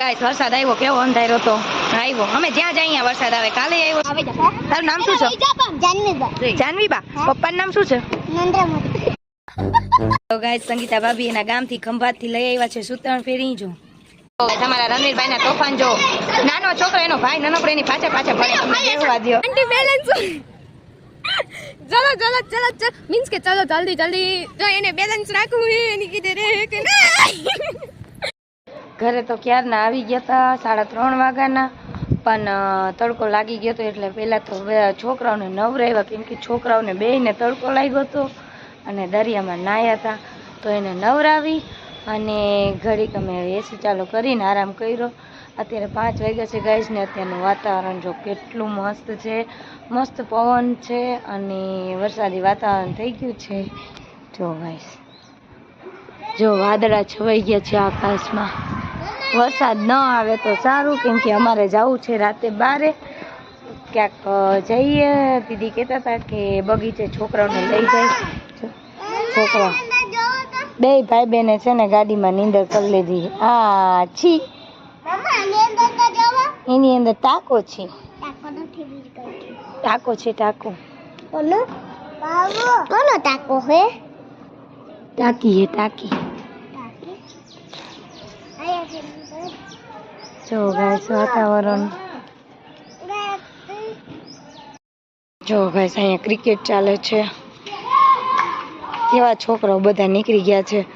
Guys વરસાદ આવ્યો કેવો અંધારો તો? આવ્યો. અમે જ્યાં અહીંયા વરસાદ આવે કાલે આવ્યો. તારું નામ શું છે? જાનવીબા. પપ્પાનું નામ શું છે? તો ગાઈસ સંગીતા ભાભી એના ગામથી ખંભાતથી લઈ આવ્યા છે. સૂતરણ ફેરી જો. તમારા રણવીરભાઈ ના તોફાન જો. નાનો છોકરો એનો ભાઈ નાનકડો એની પાછળ પાછળ ભણે. તમને બેસવા દો ચલો ચલો ચલો ચલો મીન્સ કે ચલો જલ્દી જલ્દી. જો એને બેલેન્સ રાખવું એની કીધે રે કે ઘરે તો ક્યારના આવી ગયા હતા સાડા ત્રણ વાગ્યાના, પણ તડકો લાગી ગયો હતો એટલે પહેલાં તો છોકરાઓને નવરાવ્યા કેમ કે છોકરાઓને બેને તડકો લાગ્યો હતો અને દરિયામાં નાહ્યા હતા તો એને નવરાવી અને ઘડીક અમે એસી ચાલુ કરીને આરામ કર્યો. અત્યારે પાંચ વાગ્યા છે ગાઈસ ને અત્યારનું વાતાવરણ જો કેટલું મસ્ત છે. મસ્ત પવન છે અને વરસાદી વાતાવરણ થઈ ગયું છે. જો ગાઈસ જો વાદળા છવાઈ ગયા છે આકાશમાં. વરસાદ ન આવે તો સારું કેમ કે અમારે જવું છે રાતે બારે. ક્યાંક જઈએ. દીદી કહેતા હતા કે બગીચે છોકરાઓને લઈ જાય. છોકરા બે ભાઈ બહેને છે ને ગાડીમાં નીંદર કરી લીધી. આ છી. એની અંદર ટાકો છે. ટાકો છે ટાકો. કોનો ટાકો હે? ટાકી હે ટાકી. જો ગાઈસ વાતાવરણ. જો ગાઈસ અહીંયા ક્રિકેટ ચાલે છે. કેવા છોકરાઓ બધા નીકળી ગયા છે.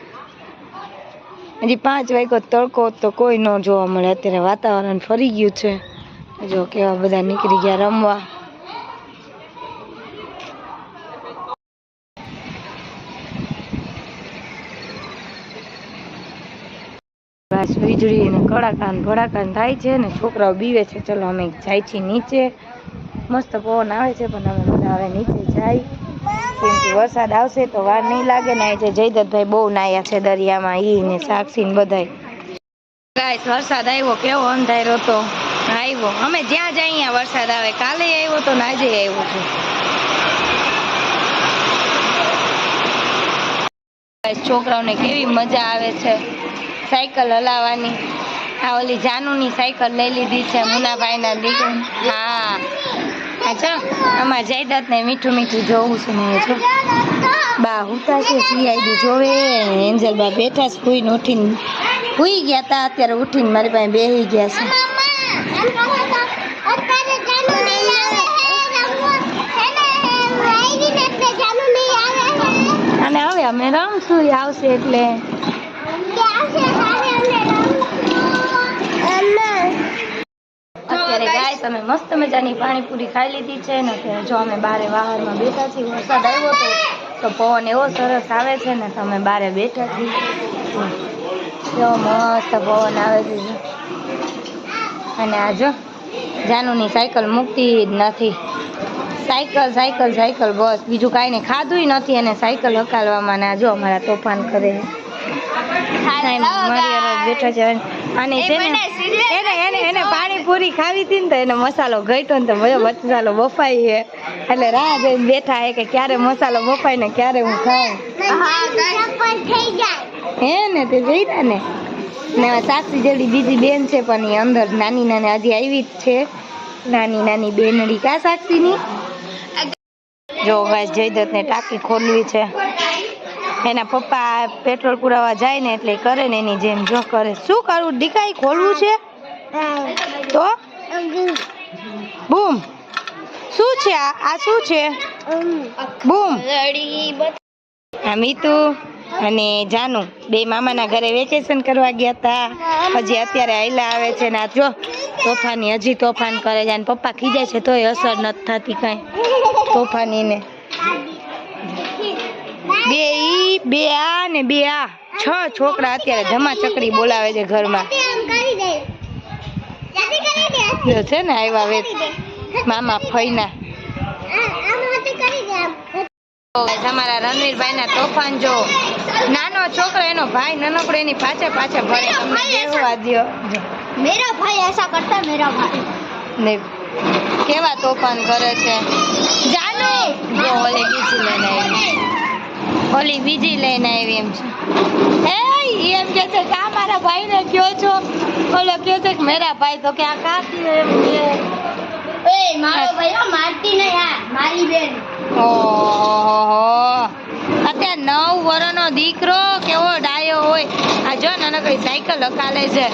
હજી પાંચ વાગ્યો તડકો તો કોઈ ન જોવા મળે. અત્યારે વાતાવરણ ફરી ગયું છે. જો કેવા બધા નીકળી ગયા રમવા બસ વીજળી ને કડાકા ને થાય છે ને છોકરાઓ બીવે છે, ચલો અમે જાય છીએ નીચે. મસ્ત પવન આવે છે, પણ અમે હવે નીચે જાય. વરસાદ આવશે તો વાર નહીં લાગે ને આજે જયદત્તભાઈ બહુ નાયા છે દરિયામાં, ઈ ને સાક્ષી ને બધાય. વરસાદ આવ્યો, કેવો અંધારો તો આવ્યો. અમે જ્યાં જાય અહીંયા વરસાદ આવે. કાલે આવ્યો તો આજે આવ્યો છે. છોકરાઓને કેવી મજા આવે છે. સાયકલ હલાવવાની. આ ઓલી જાનુની સાયકલ લઈ લીધી છે મુનાભાઈના દીકરી હા. ચલો આમાં જાયદાત ને મીઠું મીઠું જોવું છે ને જો. બા હુતા છે સીઆઈડી જોવે. એન્જલ બા બેઠા છે, સુઈને ઉઠીને. હુઈ ગયા તા, અત્યારે ઉઠીને મારી પાસે બેહી ગયા છે. અને હવે અમે રમશું આવશે એટલે. અત્યારે ગાય તમે મસ્ત મજાની પાણીપુરી ખાઈ લીધી છે ને અત્યારે જો અમે બારે વાહરમાં બેઠા છીએ વરસાદ આવ્યો તો તો પવન એવો સરસ આવે છે ને તમે બારે બેઠા છીએ. જો મસ્ત પવન આવે છે. અને આ જો જાનુની સાયકલ મૂકતી જ નથી. સાયકલ સાયકલ સાયકલ બસ. બીજું કાંઈ નહીં ખાધુંય નથી અને સાયકલ હકાલવામાં ને જો અમારા તોફાન કરે. મારી બેઠા છે. અને છે ને એને એને એને પાણીપુરી ખાવી હતી ને તો એને મસાલો ઘટ્યો ને તો બધો મસાલો બફાઈ છે. એટલે રાહ જોઈને બેઠા હે કે ક્યારે મસાલો બફાય ને ક્યારે હું ખાઉં. હે ને તે જઈ ને? ને આ સાક્ષી જેવી બીજી બેન છે પણ એ અંદર નાની નાની હજી આવી જ છે. નાની નાની બેનડી. કા સાક્ષીની જો ભાઈ જયદત ને ટાંકી ખોલવી છે. એના પપ્પા પેટ્રોલ પુરાવા જાય ને એટલે કરે ને એની જેમ જો કરે. શું કરવું દીકાઈ ખોલવું છે? તો? બૂમ. શું છે આ? શું છે? બૂમ. આ મીતુ અને જાનુ. બે મામાના ઘરે વેકેશન કરવા ગયા હતા હજી અત્યારે આયલા આવે છે ને આ જો તોફાની, હજી તોફાન કરે છે અને પપ્પા ખીજાય છે, તોય અસર નથી થતી કાંઈ. તોફાનીને. બે ઈ બે આ ને બે આ. છ છોકરા અત્યારે જમા ચકડી બોલાવે છે ઘરમાં. છે ને આવ્યા વેત મામા ફઈના. તમારા રણવીરભાઈ ના તોફાન જો. નાનો છોકરો એનો ભાઈ નાનકડો એની પાછે પાછે ભરે તમને કેવા ભાઈ એસા કરતા મેરા ને કેવા તોફાન કરે છે? જાનો. જો ઓલે બીજું લઈને આવી ઓલી બીજી લઈને આવી એમ છે. હે એમ કે છે કે આ મારા ભાઈને કયો છો? ઓલો કયો છે કે મેરા ભાઈ તો કે આ કાકી એમ કે એ મારો ભાઈ મારતી નહીં યાર મારી બેન. ઓહો. અત્યારે નવ વર્ષનો દીકરો કેવો ડાયો હોય. આ જો નાનકડી કઈ સાયકલ હકાલે છે.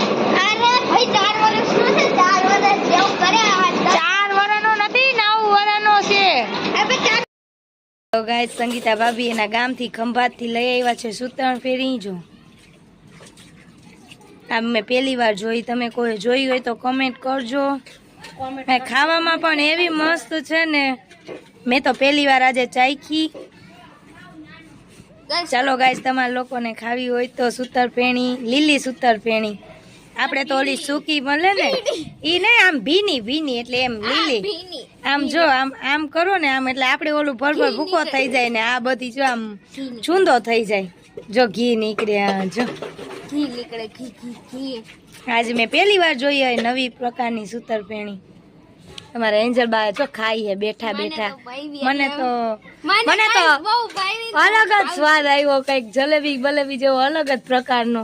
અરે ભાઈ ચાર વર્ષનો છે ચાર વર્ષ જેવું કરે આ ચાર વર્ષનો નથી નવ વર્ષનો છે હવે ચાર તો ગાય સંગીતા ભાભી એના ગામથી ખંભાતથી લઈ આવ્યા છે સૂતરણ ફેરી જો આ મેં પહેલી વાર જોઈ તમે કોઈ જોઈ હોય તો કમેન્ટ કરજો. ખાવામાં પણ એવી મસ્ત છે ને મેં તો પહેલી વાર આજે ચાખી ચાલો ગાય તમારા લોકોને ખાવી હોય તો સૂતર ફેણી લીલી સૂતર પેણી આપણે તો ઓલી સૂકી મળે ને ઈ નહીં આમ ભીની ભીની એટલે એમ લીલી. આમ જો આમ આમ કરો ને આમ એટલે આપણે ઓલું ભરભર ભૂકો થઈ જાય ને આ બધી જો આમ છૂંદો થઈ જાય. જો ઘી નીકળે જો. ઘી નીકળે ઘી ઘી ઘી. આજે મેં પહેલી વાર જોઈ હોય નવી પ્રકારની સૂતર પેણી. તમારા એન્જલ બા જો ખાઈ હે બેઠા બેઠા. મને તો મને તો અલગ જ સ્વાદ આવ્યો કંઈક જલેબી બલેબી જેવો અલગ જ પ્રકારનો.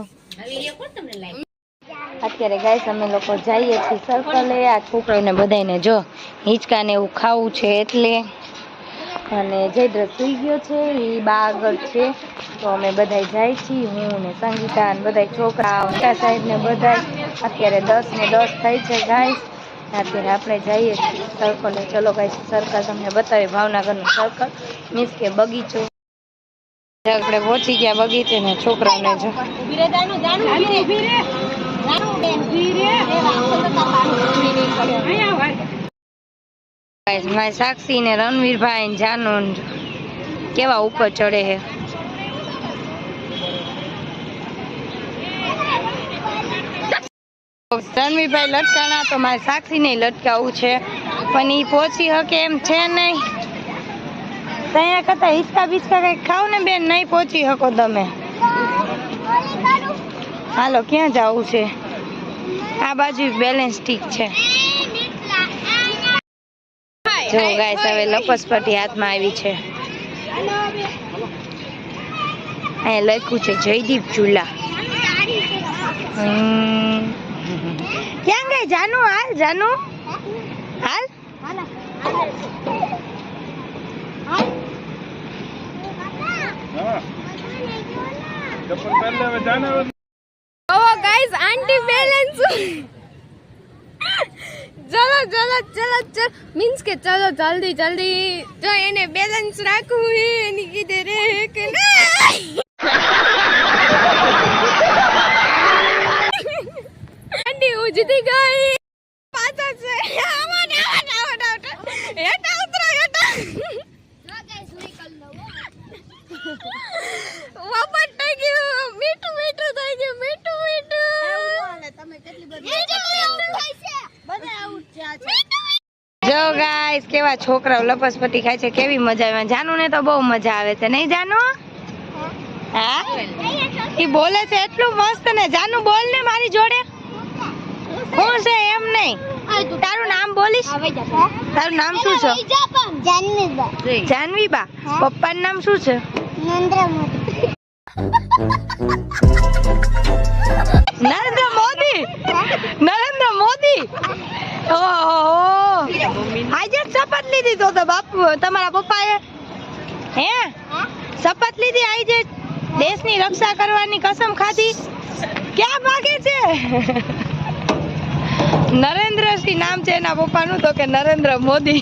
અત્યારે ગાઈસ અમે લોકો જઈએ છીએ સર્કલે આ છોકરાઓને બધાને જો હિંચકાને એવું ખાવું છે એટલે. અને જયદ્રથ સુઈ ગયો છે, એ બા આગળ છે. તો અમે બધા જાય છીએ, હું ને સંગીતા ને બધા છોકરા મોટા સાહેબ ને બધા અત્યારે દસ ને દસ થાય છે ગાઈસ અત્યારે આપણે જઈએ છીએ સર્કલે ચલો ગાઈસ સર્કલ તમને બતાવી ભાવનગરનું સર્કલ મીન્સ કે બગીચો. આપણે પહોંચી ગયા બગીચે ને છોકરાઓને જો. મારી સાક્ષી ને રણવીરભાઈ ને જાનુ કેવા ઉપર ચડે હે રણવીરભાઈ લટકાણા, તો મારે સાક્ષી ને લટકાવું છે. પણ ઈ પહોંચી શકે એમ છે નહીં. ત્યાં કરતા હિચકા બિચકા કઈ ખાવ ને બેન, નહીં પહોંચી શકો તમે. હાલો, ક્યાં જવું છે? આ બાજુ બેલેન્સ ઠીક છે. જો ગાઈસ હવે લપસપટી હાથમાં આવી છે. અહીંયા લખ્યું છે, જયદીપ ચૂલા. ક્યાં ગઈ? જાનુ, હાલ જાનુ. હાલ. ઓ गाइस आन्टी बैलेंस चलो चलो चलो चल। मिन्स के चलो जल्दी जल्दी। तो इन्हें बैलेंस रखू इनकी के જો ગાઈસ કેવા છોકરાઓ લપસપટી ખાય છે કેવી મજા આવે. જાનુ ને તો બહુ મજા આવે છે. નહીં જાનુ? હા? ઈ બોલે છે એટલું મસ્ત ને જાનુ બોલ ને મારી જોડે. હું છે એમ નહીં. તારું નામ બોલીશ? તારું નામ શું છે? જાનવીબા પપ્પાનું નામ શું છે? નરેન્દ્ર મોદી નરેન્દ્ર મોદી! ઓહો! આજે શપથ લીધી તો બાપુ, તમારા પપ્પાએ. હે? શપથ લીધી આજે દેશની રક્ષા કરવાની કસમ ખાધી. ક્યાં ભાગે છે? નરેન્દ્રસિંહ નામ છે એના પપ્પાનું, તો કે નરેન્દ્ર મોદી.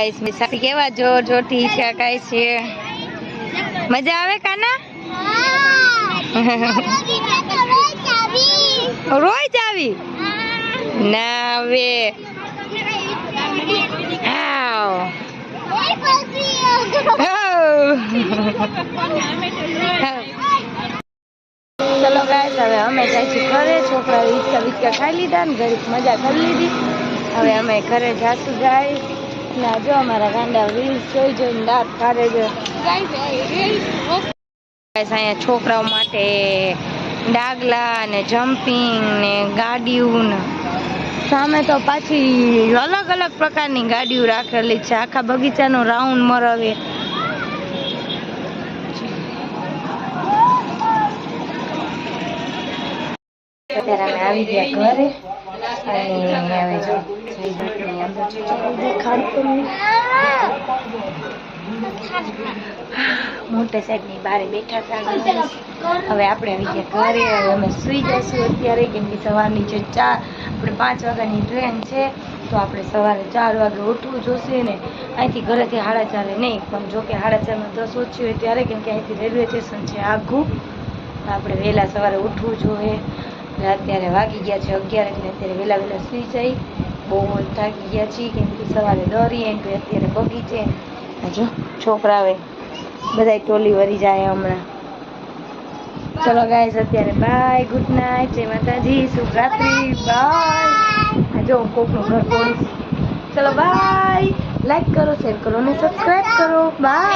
ગાઈસ મી કેવા જોર જોરથી હિંચકા ખાય છે. મજા આવે કાના? રોજ આવી ના આવ ચલો ગાઈસ, હવે અમે જાય ઘરે છોકરા હિચકા વિચકા ખાઈ લીધા ને ઘરે મજા કરી લીધી. હવે અમે ઘરે જાશું ગાઈસ. ના જો અમારા ગાંડા રીલ્સ જોઈ જોઈને દાંત કાઢે છે. અહીંયા છોકરાઓ માટે ડાગલા ને જમ્પિંગ ને ગાડીયું ને સામે તો પાછી અલગ અલગ પ્રકારની ગાડીઓ રાખેલી છે. આખા બગીચાનો રાઉન્ડ મરાવે. અત્યારે અમે આવી ગયા ઘરે. અને હવે જો મોટા સાહેબની બારે બેઠા હતા. હવે આપણે આવી ગયા ઘરે અમે સુઈ જઈશું અત્યારે, કેમ કે સવારની જે ચાર આપણે પાંચ વાગ્યાની ટ્રેન છે, તો આપણે સવારે ચાર વાગે ઉઠવું જોશે ને. અહીંથી ઘરેથી સાડા ચારે નહીં, પણ જો કે સાડા ચારમાં દસ ઓછી હોય ત્યારે, કેમ કે અહીંથી રેલવે સ્ટેશન છે આઘું આપણે વહેલા સવારે ઉઠવું જોઈએ. અત્યારે વાગી ગયા છે અગિયાર, એટલે અત્યારે વહેલા વહેલા સુઈ જાય બહુ થાકી ગયા છીએ કેમ કે સવારે દોરીએ તો અત્યારે બગીચે આ જો છોકરાઓએ બધાય ટોલી વળી જાય હમણાં. ચલો ગાઈસ અત્યારે બાય ગુડ નાઇટ જય માતાજી, શુભરાત્રી બાય જો, કોકનું ઘર બોલીશ ચલો બાય લાઈક કરો શેર કરો અને સબસ્ક્રાઈબ કરો. બાય